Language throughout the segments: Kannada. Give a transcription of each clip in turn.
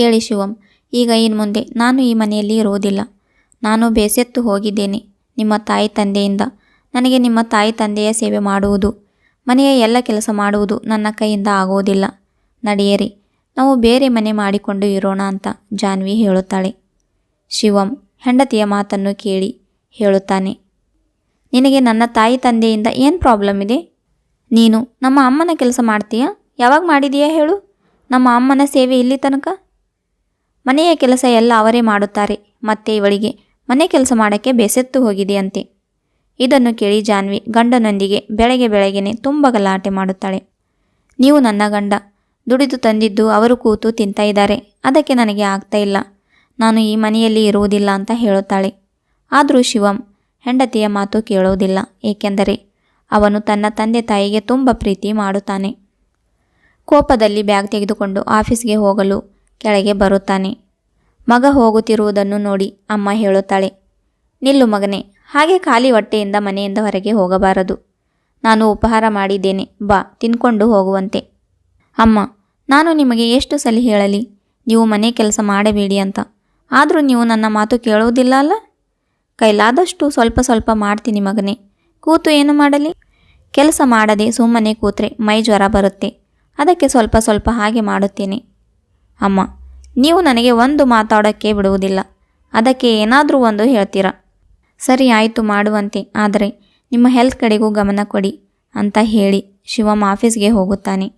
ಕೇಳಿ ಶಿವಂ, ಈಗ ಇನ್ನು ಮುಂದೆ ನಾನು ಈ ಮನೆಯಲ್ಲಿ ಇರುವುದಿಲ್ಲ. ನಾನು ಬೇಸೆತ್ತು ಹೋಗಿದ್ದೇನೆ ನಿಮ್ಮ ತಾಯಿ ತಂದೆಯಿಂದ. ನನಗೆ ನಿಮ್ಮ ತಾಯಿ ತಂದೆಯ ಸೇವೆ ಮಾಡುವುದು, ಮನೆಯ ಎಲ್ಲ ಕೆಲಸ ಮಾಡುವುದು ನನ್ನ ಕೈಯಿಂದ ಆಗುವುದಿಲ್ಲ. ನಡೆಯರಿ, ನಾವು ಬೇರೆ ಮನೆ ಮಾಡಿಕೊಂಡು ಇರೋಣ ಅಂತ ಜಾನ್ವಿ ಹೇಳುತ್ತಾಳೆ. ಶಿವಂ ಹೆಂಡತಿಯ ಮಾತನ್ನು ಕೇಳಿ ಹೇಳುತ್ತಾನೆ, ನಿನಗೆ ನನ್ನ ತಾಯಿ ತಂದೆಯಿಂದ ಏನು ಪ್ರಾಬ್ಲಮ್ ಇದೆ? ನೀನು ನಮ್ಮ ಅಮ್ಮನ ಕೆಲಸ ಮಾಡ್ತೀಯಾ? ಯಾವಾಗ ಮಾಡಿದೀಯಾ ಹೇಳು? ನಮ್ಮ ಅಮ್ಮನ ಸೇವೆ ಇಲ್ಲಿ ತನಕ? ಮನೆಯ ಕೆಲಸ ಎಲ್ಲ ಅವರೇ ಮಾಡುತ್ತಾರೆ, ಮತ್ತೆ ಇವಳಿಗೆ, ಮನೆ ಕೆಲಸ ಮಾಡೋಕ್ಕೆ ಬೇಸೆತ್ತು ಹೋಗಿದೆಯಂತೆ. ಇದನ್ನು ಕೇಳಿ ಜಾನ್ವಿ ಗಂಡನೊಂದಿಗೆ ಬೆಳಗ್ಗೆ ಬೆಳಗ್ಗೆನೆ ತುಂಬ ಗಲಾಟೆ ಮಾಡುತ್ತಾಳೆ. ನೀವು ನನ್ನ ಗಂಡ, ದುಡಿದು ತಂದಿದ್ದು ಅವರು ಕೂತು ತಿಂತಾ ಇದ್ದಾರೆ, ಅದಕ್ಕೆ ನನಗೆ ಆಗ್ತಾ ಇಲ್ಲ. ನಾನು ಈ ಮನೆಯಲ್ಲಿ ಇರುವುದಿಲ್ಲ ಅಂತ ಹೇಳುತ್ತಾಳೆ. ಆದರೂ ಶಿವಂ ಹೆಂಡತಿಯ ಮಾತು ಕೇಳುವುದಿಲ್ಲ, ಏಕೆಂದರೆ ಅವನು ತನ್ನ ತಂದೆ ತಾಯಿಗೆ ತುಂಬ ಪ್ರೀತಿ ಮಾಡುತ್ತಾನೆ. ಕೋಪದಲ್ಲಿ ಬ್ಯಾಗ್ ತೆಗೆದುಕೊಂಡು ಆಫೀಸ್ಗೆ ಹೋಗಲು ಕೆಳಗೆ ಬರುತ್ತಾನೆ. ಮಗ ಹೋಗುತ್ತಿರುವುದನ್ನು ನೋಡಿ ಅಮ್ಮ ಹೇಳುತ್ತಾಳೆ, ನಿಲ್ಲು ಮಗನೇ, ಹಾಗೆ ಖಾಲಿ ಹೊಟ್ಟೆಯಿಂದ ಮನೆಯಿಂದ ಹೊರಗೆ ಹೋಗಬಾರದು. ನಾನು ಉಪಹಾರ ಮಾಡಿದ್ದೇನೆ, ಬಾ, ತಿನ್ಕೊಂಡು ಹೋಗುವಂತೆ. ಅಮ್ಮ, ನಾನು ನಿಮಗೆ ಎಷ್ಟು ಸಲ ಹೇಳಲಿ? ನೀವು ಮನೆ ಕೆಲಸ ಮಾಡಬೇಡಿ ಅಂತ. ಆದರೂ ನೀವು ನನ್ನ ಮಾತು ಕೇಳುವುದಿಲ್ಲ ಅಲ್ಲ? ಕೈಲಾದಷ್ಟು ಸ್ವಲ್ಪ ಸ್ವಲ್ಪ ಮಾಡ್ತೀನಿ ಮಗನೇ. ಕೂತು ಏನು ಮಾಡಲಿ? ಕೆಲಸ ಮಾಡದೆ ಸುಮ್ಮನೆ ಕೂತ್ರೆ ಮೈ ಜ್ವರ ಬರುತ್ತೆ. ಅದಕ್ಕೆ ಸ್ವಲ್ಪ ಸ್ವಲ್ಪ ಹಾಗೆ ಮಾಡುತ್ತೇನೆ. ಅಮ್ಮ, ನೀವು ನನಗೆ ಒಂದು ಮಾತಾಡೋಕ್ಕೆ ಬಿಡುವುದಿಲ್ಲ. ಅದಕ್ಕೆ ಏನಾದರೂ ಒಂದು ಹೇಳ್ತೀರಾ? ಸರಿ, ಆಯಿತು, ಮಾಡುವಂತೆ. ಆದರೆ ನಿಮ್ಮ ಹೆಲ್ತ್ ಕಡೆಗೂ ಗಮನ ಕೊಡಿ ಅಂತ ಹೇಳಿ ಶಿವಮ್ ಆಫೀಸ್ಗೆ ಹೋಗುತ್ತಾನೆ.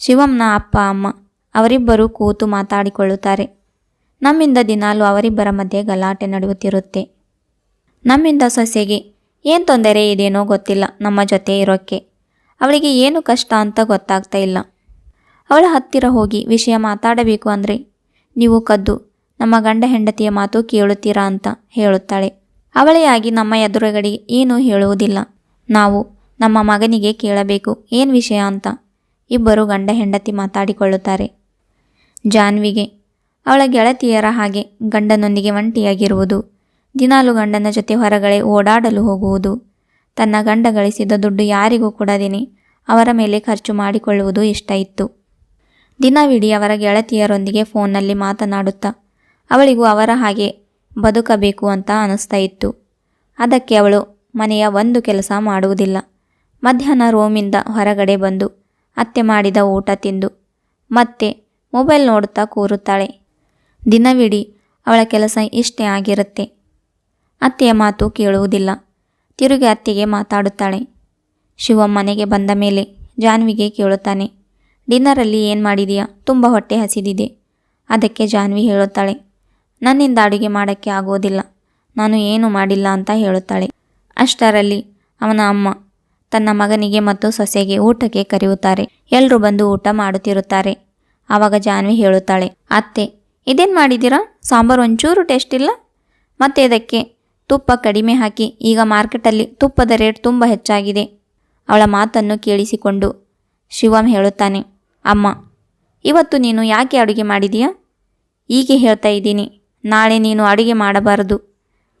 ಶಿವಂನ ಅಪ್ಪ, ಅಮ್ಮ, ಅವರಿಬ್ಬರೂ ಕೂತು ಮಾತಾಡಿಕೊಳ್ಳುತ್ತಾರೆ. ನಮ್ಮಿಂದ ದಿನಾಲು ಅವರಿಬ್ಬರ ಮಧ್ಯೆ ಗಲಾಟೆ ನಡೆಯುತ್ತಿರುತ್ತೆ. ನಮ್ಮಿಂದ ಸೊಸೆಗೆ, ಏನು ತೊಂದರೆ ಇದೇನೋ ಗೊತ್ತಿಲ್ಲ ನಮ್ಮ ಜೊತೆ ಇರೋಕ್ಕೆ. ಅವಳಿಗೆ ಏನು ಕಷ್ಟ ಅಂತ ಗೊತ್ತಾಗ್ತಾ ಇಲ್ಲ. ಅವಳ ಹತ್ತಿರ ಹೋಗಿ ವಿಷಯ ಮಾತಾಡಬೇಕು ಅಂದರೆ, ನೀವು ಕದ್ದು, ನಮ್ಮ ಗಂಡ ಹೆಂಡತಿಯ ಮಾತು ಕೇಳುತ್ತೀರಾ ಅಂತ ಹೇಳುತ್ತಾಳೆ. ಅವಳೇ ಆಗಿ ನಮ್ಮ ಎದುರುಗಡೆ ಏನೂ ಹೇಳುವುದಿಲ್ಲ. ನಾವು, ನಮ್ಮ ಮಗನಿಗೆ ಕೇಳಬೇಕು, ಏನು ವಿಷಯ ಅಂತ. ಇಬ್ಬರು ಗಂಡ ಹೆಂಡತಿ ಮಾತಾಡಿಕೊಳ್ಳುತ್ತಾರೆ. ಜಾನ್ವಿಗೆ, ಅವಳ ಗೆಳತಿಯರ ಹಾಗೆ ಗಂಡನೊಂದಿಗೆ ಒಂಟಿಯಾಗಿರುವುದು, ದಿನಾಲು ಗಂಡನ ಜೊತೆ ಹೊರಗಡೆ ಓಡಾಡಲು ಹೋಗುವುದು, ತನ್ನ ಗಂಡ ಗಳಿಸಿದ ದುಡ್ಡು ಯಾರಿಗೂ ಕೊಡದೇನೆ ಅವರ ಮೇಲೆ ಖರ್ಚು ಮಾಡಿಕೊಳ್ಳುವುದು ಇಷ್ಟ ಇತ್ತು. ದಿನವಿಡೀ ಅವರ ಗೆಳತಿಯರೊಂದಿಗೆ ಫೋನ್ನಲ್ಲಿ ಮಾತನಾಡುತ್ತಾ, ಅವಳಿಗೂ ಅವರ ಹಾಗೆ ಬದುಕಬೇಕು ಅಂತ ಅನಿಸ್ತಾ ಇತ್ತು. ಅದಕ್ಕೆ ಅವಳು, ಮನೆಯ ಒಂದು ಕೆಲಸ ಮಾಡುವುದಿಲ್ಲ. ಮಧ್ಯಾಹ್ನ ರೂಮಿಂದ ಹೊರಗಡೆ ಬಂದು ಅತ್ತೆ ಮಾಡಿದ ಊಟ ತಿಂದು, ಮತ್ತೆ ಮೊಬೈಲ್ ನೋಡುತ್ತಾ ಕೂರುತ್ತಾಳೆ. ದಿನವಿಡೀ ಅವಳ ಕೆಲಸ ಇಷ್ಟೇ ಆಗಿರುತ್ತೆ. ಅತ್ತೆಯ ಮಾತು ಕೇಳುವುದಿಲ್ಲ. ತಿರುಗಿ ಅತ್ತೆಗೆ ಮಾತಾಡುತ್ತಾಳೆ. ಶಿವಂ ಮನೆಗೆ ಬಂದ ಮೇಲೆ ಜಾನ್ವಿಗೆ ಕೇಳುತ್ತಾನೆ ಡಿನ್ನರಲ್ಲಿ ಏನು ಮಾಡಿದೀಯಾ? ತುಂಬ ಹೊಟ್ಟೆ ಹಸಿದಿದೆ. ಅದಕ್ಕೆ ಜಾನ್ವಿ ಹೇಳುತ್ತಾಳೆ, ನನ್ನಿಂದ ಅಡುಗೆ ಮಾಡೋಕ್ಕೆ ಆಗೋದಿಲ್ಲ, ನಾನು ಏನು ಮಾಡಿಲ್ಲ ಅಂತ ಹೇಳುತ್ತಾಳೆ. ಅಷ್ಟರಲ್ಲಿ ಅವನ ಅಮ್ಮ ತನ್ನ ಮಗನಿಗೆ ಮತ್ತು ಸೊಸೆಗೆ ಊಟಕ್ಕೆ ಕರೆಯುತ್ತಾರೆ. ಎಲ್ಲರೂ ಬಂದು ಊಟ ಮಾಡುತ್ತಿರುತ್ತಾರೆ. ಆವಾಗ ಜಾನ್ವಿ ಹೇಳುತ್ತಾಳೆ, ಅತ್ತೆ, ಇದೇನು ಮಾಡಿದ್ದೀರಾ? ಸಾಂಬಾರು ಒಂಚೂರು ಟೇಸ್ಟ್ ಇಲ್ಲ? ಮತ್ತೆ ಇದಕ್ಕೆ ತುಪ್ಪ ಕಡಿಮೆ ಹಾಕಿ, ಈಗ ಮಾರ್ಕೆಟಲ್ಲಿ ತುಪ್ಪದ ರೇಟ್ ತುಂಬ ಹೆಚ್ಚಾಗಿದೆ. ಅವಳ ಮಾತನ್ನು ಕೇಳಿಸಿಕೊಂಡು ಶಿವಂ ಹೇಳುತ್ತಾನೆ ಅಮ್ಮ, ಇವತ್ತು ನೀನು ಯಾಕೆ ಅಡುಗೆ ಮಾಡಿದೀಯಾ? ಹೀಗೆ ಹೇಳ್ತಾ ಇದ್ದೀನಿ. ನಾಳೆ ನೀನು ಅಡುಗೆ ಮಾಡಬಾರದು.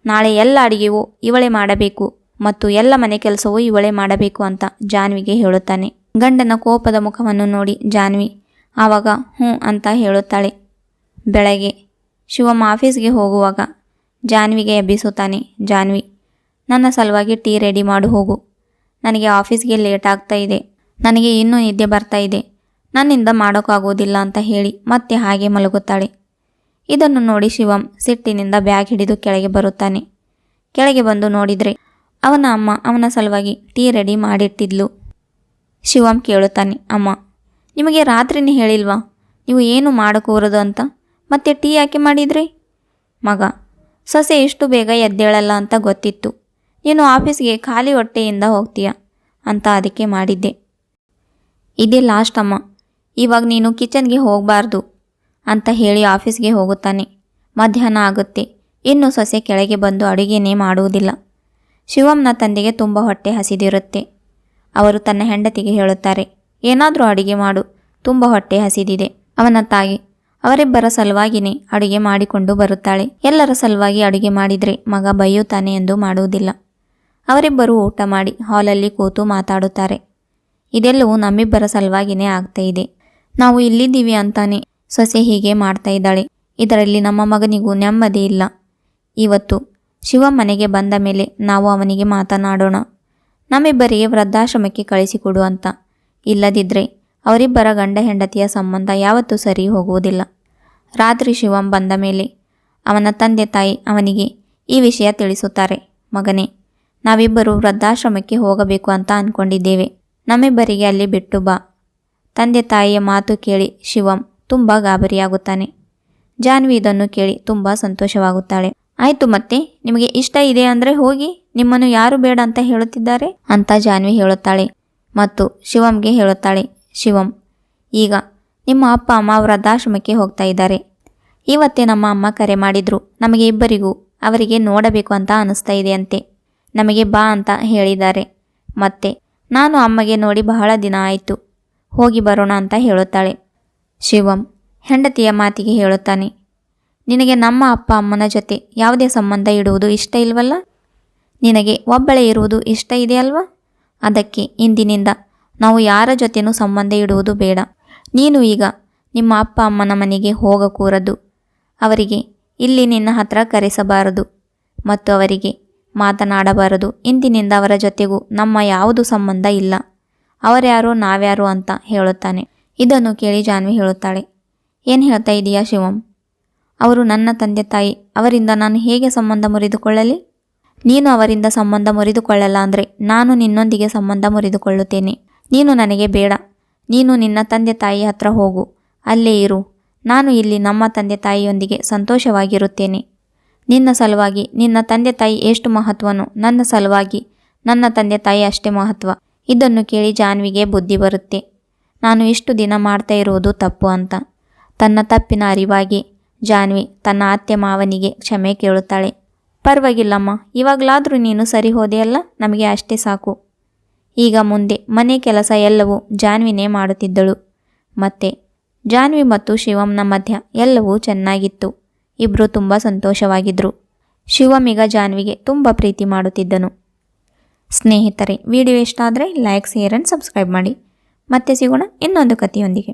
ನಾಳೆ ಎಲ್ಲ ಅಡುಗೆಯೂ ಇವಳೇ ಮಾಡಬೇಕು ಮತ್ತು ಎಲ್ಲ ಮನೆ ಕೆಲಸವೂ ಇವಳೇ ಮಾಡಬೇಕು ಅಂತ ಜಾನ್ವಿಗೆ ಹೇಳುತ್ತಾನೆ. ಗಂಡನ ಕೋಪದ ಮುಖವನ್ನು ನೋಡಿ ಜಾನ್ವಿ, ಆವಾಗ ಹ್ಞೂ ಅಂತ ಹೇಳುತ್ತಾಳೆ. ಬೆಳಗ್ಗೆ ಶಿವಮ್ಮ ಆಫೀಸ್ಗೆ ಹೋಗುವಾಗ ಜಾನ್ವಿಗೆ ಎಬ್ಬಿಸುತ್ತಾನೆ. ಜಾನ್ವಿ, ನನ್ನ ಸಲುವಾಗಿ ಟೀ ರೆಡಿ ಮಾಡು, ಹೋಗು. ನನಗೆ ಆಫೀಸ್ಗೆ ಲೇಟ್ ಆಗ್ತಾ ಇದೆ. ನನಗೆ ಇನ್ನೂ ನಿದ್ದೆ ಬರ್ತಾ ಇದೆ. ನನ್ನಿಂದ ಮಾಡೋಕ್ಕಾಗೋದಿಲ್ಲ ಅಂತ ಹೇಳಿ ಮತ್ತೆ ಹಾಗೆ ಮಲಗುತ್ತಾಳೆ. ಇದನ್ನು ನೋಡಿ ಶಿವಂ ಸಿಟ್ಟಿನಿಂದ ಬ್ಯಾಗ್ ಹಿಡಿದು ಕೆಳಗೆ ಬರುತ್ತಾನೆ. ಕೆಳಗೆ ಬಂದು ನೋಡಿದರೆ ಅವನ ಅಮ್ಮ ಅವನ ಸಲುವಾಗಿ ಟೀ ರೆಡಿ ಮಾಡಿಟ್ಟಿದ್ಲು. ಶಿವಂ ಕೇಳುತ್ತಾನೆ, ಅಮ್ಮ, ನಿಮಗೆ ರಾತ್ರಿನೇ ಹೇಳಿಲ್ವಾ? ನೀವು ಏನು ಮಾಡಕೂರದು ಅಂತ? ಮತ್ತೆ ಟೀ ಯಾಕೆ ಮಾಡಿದ್ರಿ? ಮಗ, ಸೊಸೆ ಇಷ್ಟು ಬೇಗ ಎದ್ದೇಳಲ್ಲ ಅಂತ ಗೊತ್ತಿತ್ತು. ನೀನು ಆಫೀಸ್ಗೆ ಖಾಲಿ ಹೊಟ್ಟೆಯಿಂದ ಹೋಗ್ತೀಯ? ಅಂತ ಅದಕ್ಕೆ ಮಾಡಿದ್ದೆ. ಇದೇ ಲಾಸ್ಟ್ ಅಮ್ಮ. ಇವಾಗ ನೀನು ಕಿಚನ್ಗೆ ಹೋಗಬಾರ್ದು ಅಂತ ಹೇಳಿ ಆಫೀಸ್ಗೆ ಹೋಗುತ್ತಾನೆ. ಮಧ್ಯಾಹ್ನ ಆಗುತ್ತೆ. ಇನ್ನು ಸೊಸೆ ಕೆಳಗೆ ಬಂದು ಅಡುಗೆನೇ ಮಾಡುವುದಿಲ್ಲ. ಶಿವಮ್ನ ತಂದೆಗೆ ತುಂಬ ಹೊಟ್ಟೆ ಹಸಿದಿರುತ್ತೆ. ಅವರು ತನ್ನ ಹೆಂಡತಿಗೆ ಹೇಳುತ್ತಾರೆ, ಏನಾದರೂ ಅಡುಗೆ ಮಾಡು. ತುಂಬ ಹೊಟ್ಟೆ ಹಸಿದಿದೆ. ಅವನ ತಾಯಿ, ಅವರಿಬ್ಬರ ಸಲುವಾಗಿನೇ ಅಡುಗೆ ಮಾಡಿಕೊಂಡು ಬರುತ್ತಾಳೆ. ಎಲ್ಲರ ಸಲುವಾಗಿ ಅಡುಗೆ ಮಾಡಿದರೆ ಮಗ ಬೈಯುತ್ತಾನೆ ಎಂದು ಮಾಡುವುದಿಲ್ಲ. ಅವರಿಬ್ಬರು ಊಟ ಮಾಡಿ ಹಾಲಲ್ಲಿ ಕೂತು ಮಾತಾಡುತ್ತಾರೆ. ಇದೆಲ್ಲವೂ ನಮ್ಮಿಬ್ಬರ ಸಲುವಾಗಿನೇ ಆಗ್ತಾ ಇದೆ. ನಾವು ಇಲ್ಲಿದ್ದೀವಿ ಅಂತಾನೆ. ಸೊಸೆ ಹೀಗೆ ಮಾಡ್ತಾ ಇದ್ದಾಳೆ. ಇದರಲ್ಲಿ ನಮ್ಮ ಮಗನಿಗೂ ನೆಮ್ಮದಿ ಇಲ್ಲ. ಇವತ್ತು ಶಿವ ಮನೆಗೆ ಬಂದ ಮೇಲೆ ನಾವು ಅವನಿಗೆ ಮಾತನಾಡೋಣ. ನಮ್ಮಿಬ್ಬರಿಗೆ ವೃದ್ಧಾಶ್ರಮಕ್ಕೆ ಕಳಿಸಿಕೊಡು ಅಂತ. ಇಲ್ಲದಿದ್ದರೆ ಅವರಿಬ್ಬರ ಗಂಡ ಹೆಂಡತಿಯ ಸಂಬಂಧ ಯಾವತ್ತೂ ಸರಿ ಹೋಗುವುದಿಲ್ಲ. ರಾತ್ರಿ ಶಿವಂ ಬಂದ ಮೇಲೆ ಅವನ ತಂದೆ ತಾಯಿ ಅವನಿಗೆ ಈ ವಿಷಯ ತಿಳಿಸುತ್ತಾರೆ. ಮಗನೇ, ನಾವಿಬ್ಬರು ವೃದ್ಧಾಶ್ರಮಕ್ಕೆ ಹೋಗಬೇಕು ಅಂತ ಅಂದ್ಕೊಂಡಿದ್ದೇವೆ ನಮ್ಮಿಬ್ಬರಿಗೆ ಅಲ್ಲಿ ಬಿಟ್ಟು ಬಾ. ತಂದೆ ತಾಯಿಯ ಮಾತು ಕೇಳಿ ಶಿವಂ ತುಂಬ ಗಾಬರಿಯಾಗುತ್ತಾನೆ. ಜಾನ್ವಿ ಇದನ್ನು ಕೇಳಿ ತುಂಬ ಸಂತೋಷವಾಗುತ್ತಾಳೆ. ಆಯಿತು ಮತ್ತೆ, ನಿಮಗೆ ಇಷ್ಟ ಇದೆ ಅಂದರೆ ಹೋಗಿ, ನಿಮ್ಮನ್ನು ಯಾರು ಬೇಡ ಅಂತ ಹೇಳುತ್ತಿದ್ದಾರೆ? ಅಂತ ಜಾನ್ವಿ ಹೇಳುತ್ತಾಳೆ. ಮತ್ತು ಶಿವಂಗೆ ಹೇಳುತ್ತಾಳೆ, ಶಿವಂ, ಈಗ ನಿಮ್ಮ ಅಪ್ಪ ಅಮ್ಮ ವೃದ್ಧಾಶ್ರಮಕ್ಕೆ ಹೋಗ್ತಾ ಇದ್ದಾರೆ. ಇವತ್ತೇ ನಮ್ಮ ಅಮ್ಮ ಕರೆ ಮಾಡಿದ್ರು, ನಮಗೆ ಇಬ್ಬರಿಗೂ ಅವರಿಗೆ ನೋಡಬೇಕು ಅಂತ ಅನಿಸ್ತಾ ಇದೆಯಂತೆ ನಮಗೆ ಬಾ ಅಂತ ಹೇಳಿದ್ದಾರೆ. ಮತ್ತೆ, ನಾನು ಅಮ್ಮಗೆ ನೋಡಿ ಬಹಳ ದಿನ ಆಯಿತು. ಹೋಗಿ ಬರೋಣ ಅಂತ ಹೇಳುತ್ತಾಳೆ. ಶಿವಂ ಹೆಂಡತಿಯ ಮಾತಿಗೆ ಹೇಳುತ್ತಾನೆ, ನಿನಗೆ ನಮ್ಮ ಅಪ್ಪ ಅಮ್ಮನ ಜೊತೆ ಯಾವುದೇ ಸಂಬಂಧ ಇಡುವುದು ಇಷ್ಟ ಇಲ್ವಲ್ಲ? ನಿನಗೆ ಒಬ್ಬಳೇ ಇರುವುದು ಇಷ್ಟ ಇದೆಯಲ್ವಾ ಅದಕ್ಕೆ ಇಂದಿನಿಂದ ನಾವು ಯಾರ ಜೊತೆನೂ ಸಂಬಂಧ ಇಡುವುದು ಬೇಡ. ನೀನು ಈಗ ನಿಮ್ಮ ಅಪ್ಪ ಅಮ್ಮನ ಮನೆಗೆ ಹೋಗಕೂರದು ಅವರಿಗೆ ಇಲ್ಲಿ ನಿನ್ನ ಹತ್ರ ಕರೆಸಬಾರದು ಮತ್ತು ಅವರಿಗೆ ಮಾತನಾಡಬಾರದು. ಇಂದಿನಿಂದ ಅವರ ಜೊತೆಗೂ ನಮ್ಮ ಯಾವುದು ಸಂಬಂಧ ಇಲ್ಲ. ಅವರ್ಯಾರು, ನಾವ್ಯಾರು ಅಂತ ಹೇಳುತ್ತಾನೆ. ಇದನ್ನು ಕೇಳಿ ಜಾನ್ವಿ ಹೇಳುತ್ತಾಳೆ. ಏನು ಹೇಳ್ತಾ ಇದೆಯಾ ಶಿವಂ? ಅವರು ನನ್ನ ತಂದೆ ತಾಯಿ, ಅವರಿಂದ ನಾನು ಹೇಗೆ ಸಂಬಂಧ ಮುರಿದುಕೊಳ್ಳಲಿ? ನೀನು ಅವರಿಂದ ಸಂಬಂಧ ಮುರಿದುಕೊಳ್ಳಲ್ಲ ಅಂದರೆ ನಾನು ನಿನ್ನೊಂದಿಗೆ ಸಂಬಂಧ ಮುರಿದುಕೊಳ್ಳುತ್ತೇನೆ. ನೀನು ನನಗೆ ಬೇಡ. ನೀನು ನಿನ್ನ ತಂದೆ ತಾಯಿ ಹತ್ರ ಹೋಗು. ಅಲ್ಲೇ ಇರು. ನಾನು ಇಲ್ಲಿ ನಮ್ಮ ತಂದೆ ತಾಯಿಯೊಂದಿಗೆ ಸಂತೋಷವಾಗಿರುತ್ತೇನೆ. ನಿನ್ನ ಸಲುವಾಗಿ ನಿನ್ನ ತಂದೆ ತಾಯಿ ಎಷ್ಟು ಮಹತ್ವನೋ? ನನ್ನ ಸಲುವಾಗಿ ನನ್ನ ತಂದೆ ತಾಯಿ ಅಷ್ಟೇ ಮಹತ್ವ. ಇದನ್ನು ಕೇಳಿ ಜಾನ್ವಿಗೆ ಬುದ್ಧಿ ಬರುತ್ತೆ. ನಾನು ಇಷ್ಟು ದಿನ ಮಾಡ್ತಾ ಇರುವುದು ತಪ್ಪು ಅಂತ. ತನ್ನ ತಪ್ಪಿನ ಅರಿವಾಗಿ ಜಾನ್ವಿ ತನ್ನ ಅತ್ತೆ ಮಾವನಿಗೆ ಕ್ಷಮೆ ಕೇಳುತ್ತಾಳೆ. ಪರವಾಗಿಲ್ಲಮ್ಮ, ಇವಾಗಲಾದರೂ ನೀನು ಸರಿ ಹೋದೆಯಲ್ಲ ನಮಗೆ ಅಷ್ಟೇ ಸಾಕು. ಈಗ ಮುಂದೆ ಮನೆ ಕೆಲಸ ಎಲ್ಲವೂ ಜಾನ್ವಿನೇ ಮಾಡುತ್ತಿದ್ದಳು. ಮತ್ತೆ ಜಾನ್ವಿ ಮತ್ತು ಶಿವಂನ ಮಧ್ಯ ಎಲ್ಲವೂ ಚೆನ್ನಾಗಿತ್ತು. ಇಬ್ಬರು ತುಂಬ ಸಂತೋಷವಾಗಿದ್ದರು ಶಿವಮಿಗ ಜಾನ್ವಿಗೆ ತುಂಬ ಪ್ರೀತಿ ಮಾಡುತ್ತಿದ್ದನು. ಸ್ನೇಹಿತರೆ ವಿಡಿಯೋ ಇಷ್ಟ ಆದರೆ ಲೈಕ್ ಶೇರ್ ಆ್ಯಂಡ್ ಸಬ್ಸ್ಕ್ರೈಬ್ ಮಾಡಿ. ಮತ್ತೆ ಸಿಗೋಣ ಇನ್ನೊಂದು ಕಥೆಯೊಂದಿಗೆ.